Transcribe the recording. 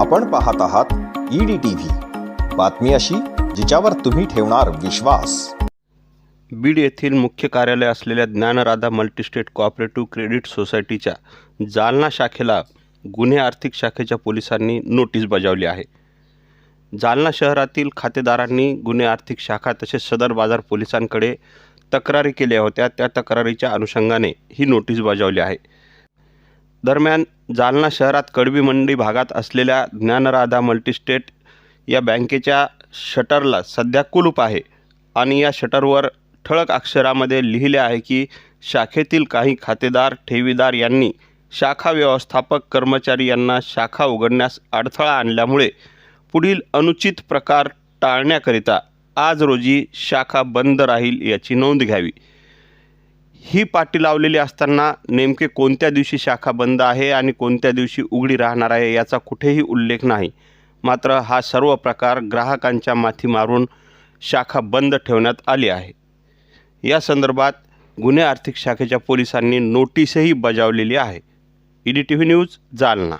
आपण पाहत आहात ईडी टीव्ही बातमी अशी जिच्यावर तुम्ही ठेवणार विश्वास. बीड येथील मुख्य कार्यालय असलेल्या ज्ञानराधा मल्टीस्टेट कॉपरेटिव्ह क्रेडिट सोसायटीच्या जालना शाखेला गुन्हे आर्थिक शाखेच्या पोलिसांनी नोटीस बजावली आहे. जालना शहरातील खातेदारांनी गुन्हे आर्थिक शाखा तसेच सदर बाजार पोलिसांकडे तक्रारी केल्या होत्या. त्या तक्रारीच्या अनुषंगाने ही नोटीस बजावली आहे. दरम्यान जालना शहरात कडबी मंडी भागात असलेल्या ज्ञानराधा मल्टीस्टेट या बँकेच्या शटरला सध्या कुलूप आहे आणि या शटरवर ठळक अक्षरामध्ये लिहिले आहे की शाखेतील काही खातेदार ठेवीदार यांनी शाखा व्यवस्थापक कर्मचारी यांना शाखा उघडण्यास अडथळा आणल्यामुळे पुढील अनुचित प्रकार टाळण्याकरिता आज रोजी शाखा बंद राहील याची नोंद घ्यावी. ही पाटी लावलेली असताना नेमके कोणत्या दिवशी शाखा बंद आहे आणि कोणत्या दिवशी उघडी राहणार आहे याचा कुठेही उल्लेख नाही. मात्र हा सर्व प्रकार ग्राहकांच्या माथी मारून शाखा बंद ठेवण्यात आली आहे. या संदर्भात गुन्हे आर्थिक शाखेच्या पोलिसांनी नोटीसही बजावलेली आहे. E D T V news Jalna.